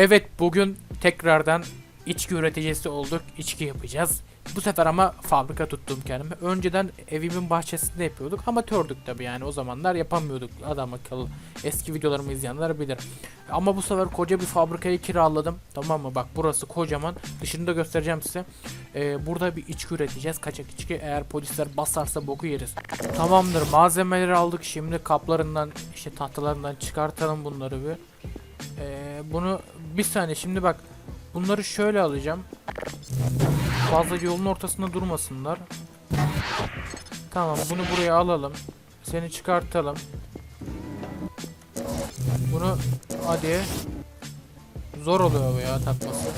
Evet bugün tekrardan içki üreticisi olduk. İçki yapacağız. Bu sefer ama fabrika tuttum kendime. Önceden evimin bahçesinde yapıyorduk. Amatördük tabii yani o zamanlar yapamıyorduk adam akıllı. Eski videolarımı izleyenler bilir. Ama bu sefer koca bir fabrikayı kiraladım. Tamam mı? Bak burası kocaman. Dışını da göstereceğim size. Ee, burada bir içki üreteceğiz. Kaçak içki. Eğer polisler basarsa boku yeriz. Tamamdır. Malzemeleri aldık. Şimdi kaplarından işte tahtalarından çıkartalım bunları bir. Ee, bunu bir saniye şimdi bak bunları şöyle alacağım. Fazla yolun ortasında durmasınlar. Tamam bunu buraya alalım. Seni çıkartalım. Bunu hadi. Zor oluyor bu ya takması.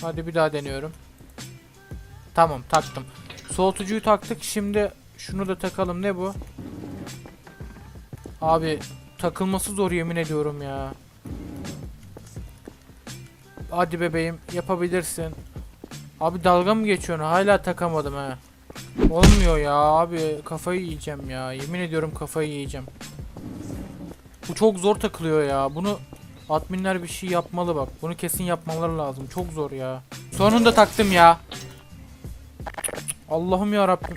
Hadi bir daha deniyorum. Tamam taktım. Soğutucuyu taktık. Şimdi şunu da takalım. Ne bu? Abi takılması zor yemin ediyorum ya. Hadi bebeğim yapabilirsin. Abi dalga mı geçiyorsun? Hala takamadım ha. Olmuyor ya abi kafayı yiyeceğim ya. Yemin ediyorum kafayı yiyeceğim. Bu çok zor takılıyor ya. Bunu adminler bir şey yapmalı bak. Bunu kesin yapmaları lazım. Çok zor ya. Sonunda taktım ya. Allah'ım ya Rabbim.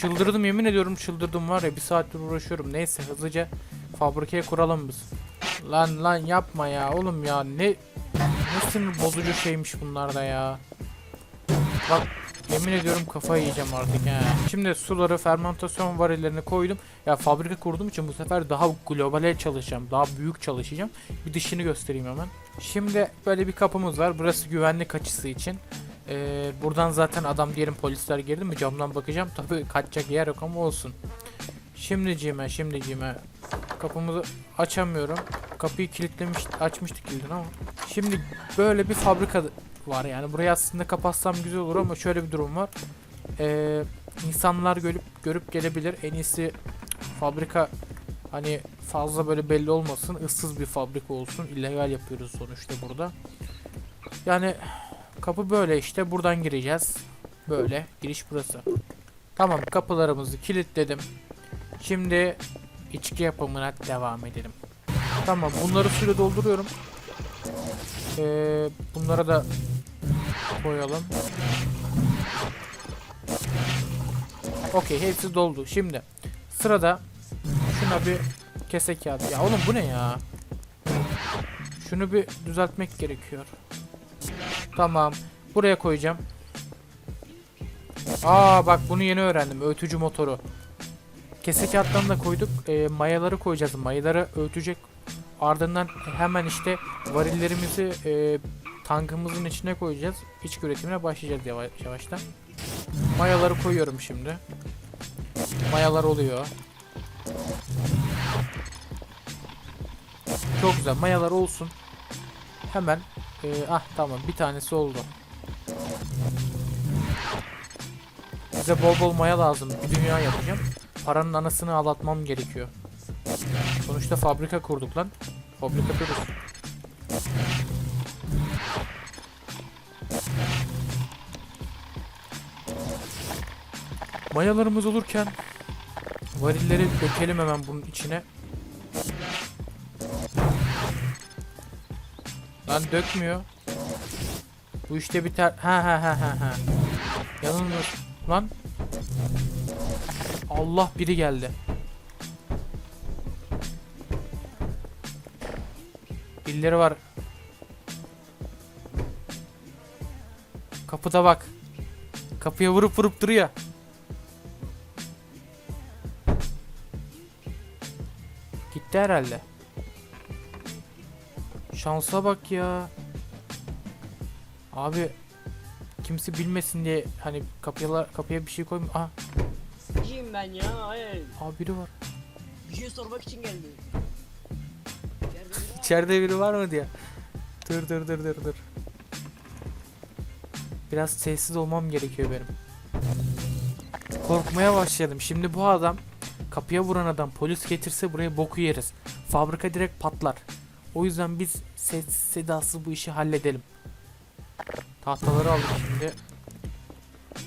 Çıldırdım yemin ediyorum çıldırdım var ya bir saattir uğraşıyorum. Neyse hızlıca fabrikaya kuralım biz. Lan lan yapma ya oğlum ya ne ne sinir bozucu şeymiş bunlar da ya. Bak yemin ediyorum kafayı yiyeceğim artık he. Şimdi suları fermentasyon varillerini koydum. Ya fabrika kurduğum için bu sefer daha globale çalışacağım. Daha büyük çalışacağım. Bir dışını göstereyim hemen. Şimdi böyle bir kapımız var. Burası güvenlik açısı için. Ee, buradan zaten adam diyelim polisler girdi mi camdan bakacağım. Tabi kaçacak yer yok ama olsun. Şimdi cime şimdi cime. Kapımızı açamıyorum. Kapıyı kilitlemiş açmıştık kilidini ama. Şimdi böyle bir fabrika var yani. Burayı aslında kapatsam güzel olur ama şöyle bir durum var. Ee, insanlar görüp görüp gelebilir. En iyisi fabrika hani fazla böyle belli olmasın. ıssız bir fabrika olsun. illegal yapıyoruz sonuçta burada. Yani Kapı böyle işte buradan gireceğiz. Böyle giriş burası. Tamam kapılarımızı kilitledim. Şimdi içki yapımına devam edelim. Tamam bunları suyla dolduruyorum. Ee, bunlara da koyalım. Okey hepsi doldu. Şimdi sırada şuna bir kese kağıdı. Ya oğlum bu ne ya? Şunu bir düzeltmek gerekiyor. Tamam. Buraya koyacağım. Aa bak bunu yeni öğrendim. Öğütücü motoru. Kese kağıtlarını da koyduk. E, mayaları koyacağız. Mayaları öğütecek. Ardından hemen işte varillerimizi e, tankımızın içine koyacağız. İç üretimine başlayacağız yavaş, yavaştan. Mayaları koyuyorum şimdi. Mayalar oluyor. Çok güzel. Mayalar olsun. Hemen ee, ah tamam bir tanesi oldu. Bize bol bol maya lazım. Bir dünya yapacağım. Paranın anasını ağlatmam gerekiyor. Sonuçta fabrika kurduk lan. Fabrika durur. Mayalarımız olurken varilleri dökelim hemen bunun içine. Lan dökmüyor. Bu işte biter. Ha ha ha ha ha. Yanılmıyor. Lan. Allah biri geldi. Birileri var. Kapıda bak. Kapıya vurup vurup duruyor. Gitti herhalde. Şansa bak ya. Abi kimse bilmesin diye hani kapıya kapıya bir şey koyma. Aa, Kim ben ya? Hayır. aa biri var. Bir şey sormak için var. İçeride biri var mı diye. Dur dur dur dur dur. Biraz sessiz olmam gerekiyor benim. Korkmaya başladım. Şimdi bu adam kapıya vuran adam polis getirse buraya boku yeriz. Fabrika direkt patlar. O yüzden biz ses sedasız bu işi halledelim. Tahtaları aldık şimdi.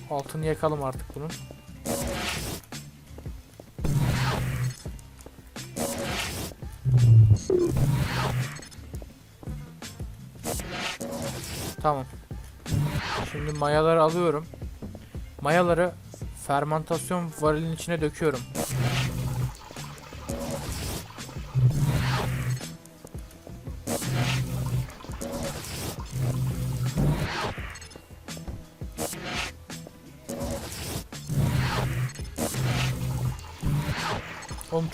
Altını yakalım artık bunun. Tamam. Şimdi mayaları alıyorum. Mayaları fermentasyon varilin içine döküyorum.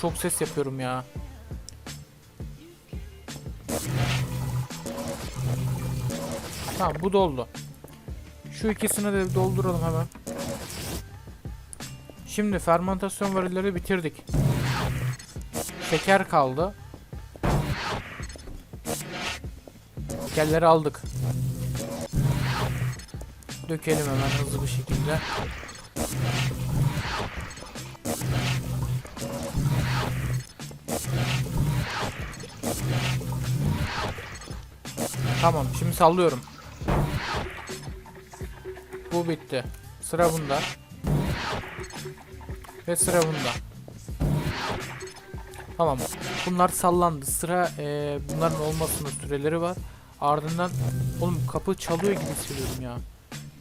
Çok ses yapıyorum ya. Tamam bu doldu. Şu ikisini de dolduralım hemen. Şimdi fermentasyon varilleri bitirdik. Şeker kaldı. Şekerleri aldık. Dökelim hemen hızlı bir şekilde. Tamam şimdi sallıyorum. Bu bitti. Sıra bunda. Ve sıra bunda. Tamam. Bunlar sallandı. Sıra eee, bunların olmasının süreleri var. Ardından oğlum kapı çalıyor gibi hissediyorum ya.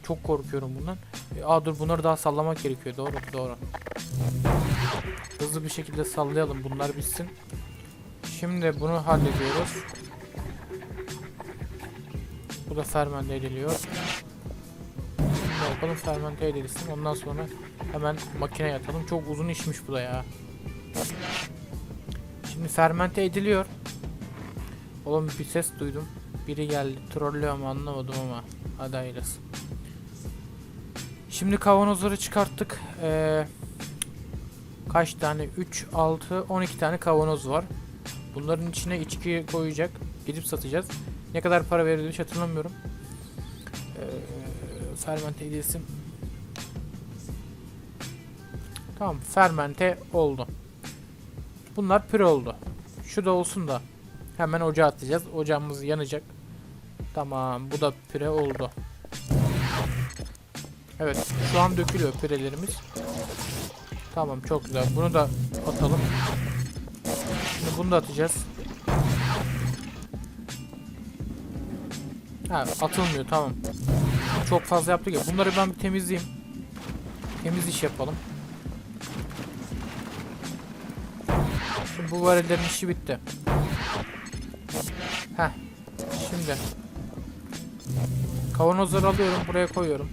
Çok korkuyorum bundan. E, aa dur bunları daha sallamak gerekiyor. Doğru doğru. Hızlı bir şekilde sallayalım. Bunlar bitsin. Şimdi bunu hallediyoruz. Bu da fermente ediliyor. Şimdi yapalım fermente edilsin. Ondan sonra hemen makineye atalım. Çok uzun işmiş bu da ya. Şimdi fermente ediliyor. Oğlum bir ses duydum. Biri geldi. Trollüyor mu anlamadım ama. Hadi hayırlısı. Şimdi kavanozları çıkarttık. Ee, kaç tane? 3, 6, 12 tane kavanoz var. Bunların içine içki koyacak. Gidip satacağız. Ne kadar para verildi hiç hatırlamıyorum. Ee, fermente edilsin. Tamam fermente oldu. Bunlar püre oldu. Şu da olsun da hemen ocağa atacağız. Ocağımız yanacak. Tamam bu da püre oldu. Evet şu an dökülüyor pürelerimiz. Tamam çok güzel. Bunu da atalım. Bunu da atacağız. Ha atılmıyor tamam. Çok fazla yaptık ya. Bunları ben bir temizleyeyim. Temiz iş yapalım. Şimdi bu varillerin işi bitti. Heh. Şimdi. Kavanozları alıyorum buraya koyuyorum.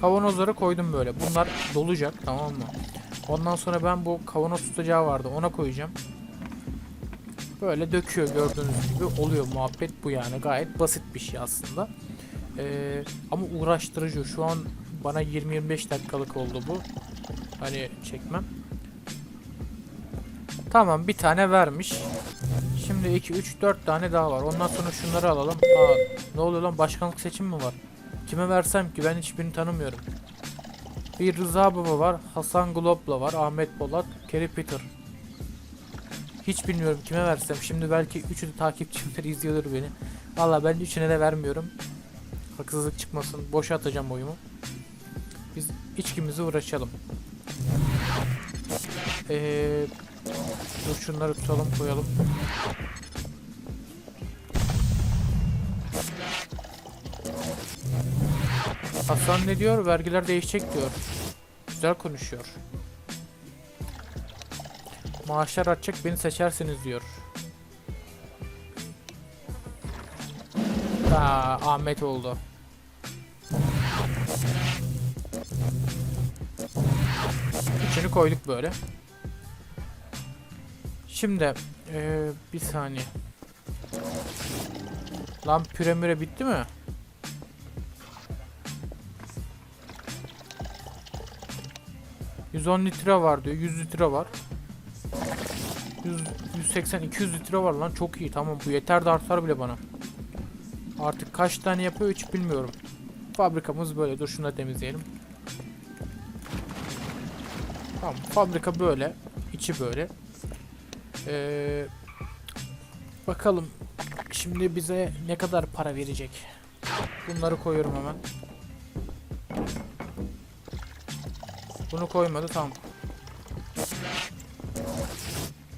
Kavanozları koydum böyle. Bunlar dolacak tamam mı? Ondan sonra ben bu kavanoz tutacağı vardı ona koyacağım. Böyle döküyor gördüğünüz gibi oluyor muhabbet bu yani gayet basit bir şey aslında. Ee, ama uğraştırıcı şu an bana 20-25 dakikalık oldu bu. Hani çekmem. Tamam bir tane vermiş. Şimdi 2 3 4 tane daha var. Ondan sonra şunları alalım. Aa, ne oluyor lan başkanlık seçimi mi var? Kime versem ki ben hiçbirini tanımıyorum. Bir Rıza Baba var, Hasan Globla var, Ahmet Bolat, Kerry Peter. Hiç bilmiyorum kime versem. Şimdi belki üçü de takipçimler izliyordur beni. Valla ben üçüne de vermiyorum. Haksızlık çıkmasın. Boşa atacağım oyumu. Biz içkimizi uğraşalım. Ee, dur şunları tutalım koyalım. Hasan ne diyor? Vergiler değişecek diyor. Güzel konuşuyor. Maaşlar artacak beni seçersiniz diyor. Aa, Ahmet oldu. Üçünü koyduk böyle. Şimdi eee, bir saniye. Lan püre müre bitti mi? ...110 litre var diyor. 100 litre var. 100, 180, 200 litre var lan. Çok iyi. Tamam bu yeter de artar bile bana. Artık kaç tane yapıyor hiç bilmiyorum. Fabrikamız böyle. Dur şunu da temizleyelim. Tamam fabrika böyle. içi böyle. Ee, bakalım. Şimdi bize ne kadar para verecek? Bunları koyuyorum hemen. Bunu koymadı tamam.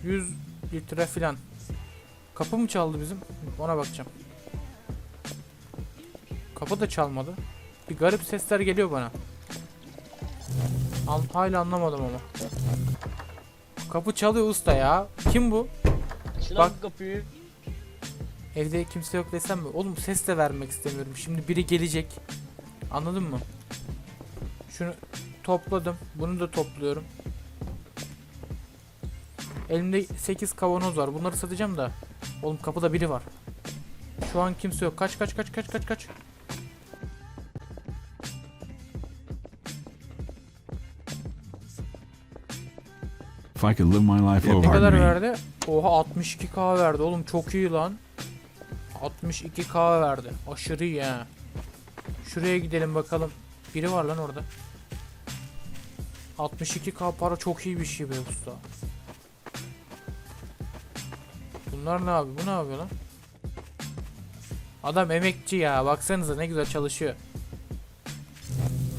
100 litre filan. Kapı mı çaldı bizim? Ona bakacağım. Kapı da çalmadı. Bir garip sesler geliyor bana. Al, hala anlamadım ama. Kapı çalıyor usta ya. Kim bu? Açın Bak. kapıyı. Evde kimse yok desem mi? Oğlum ses de vermek istemiyorum. Şimdi biri gelecek. Anladın mı? Şunu topladım. Bunu da topluyorum. Elimde 8 kavanoz var. Bunları satacağım da. Oğlum kapıda biri var. Şu an kimse yok. Kaç kaç kaç kaç kaç kaç. If I could live my life Ne over, kadar me. verdi? Oha 62k verdi oğlum çok iyi lan. 62k verdi. Aşırı iyi ha. Şuraya gidelim bakalım. Biri var lan orada. 62k para çok iyi bir şey be usta. Bunlar ne abi? Bu ne yapıyor lan? Adam emekçi ya. Baksanıza ne güzel çalışıyor.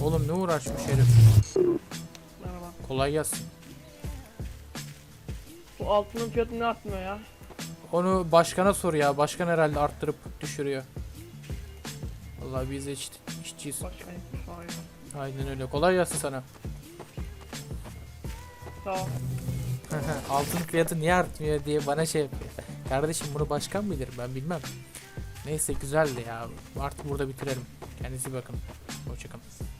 Oğlum ne uğraşmış herif. Merhaba. Kolay gelsin. Bu altının fiyatı ne artmıyor ya? Onu başkana sor ya. Başkan herhalde arttırıp düşürüyor. Vallahi biz de iş, işçiyiz. Başka Hayır. Aynen öyle. Kolay gelsin sana. Altın fiyatı niye artmıyor diye bana şey yapıyor. Kardeşim bunu başkan bilir ben bilmem. Neyse güzeldi ya. Artık burada bitirelim. Kendinize bakın. Hoşçakalın.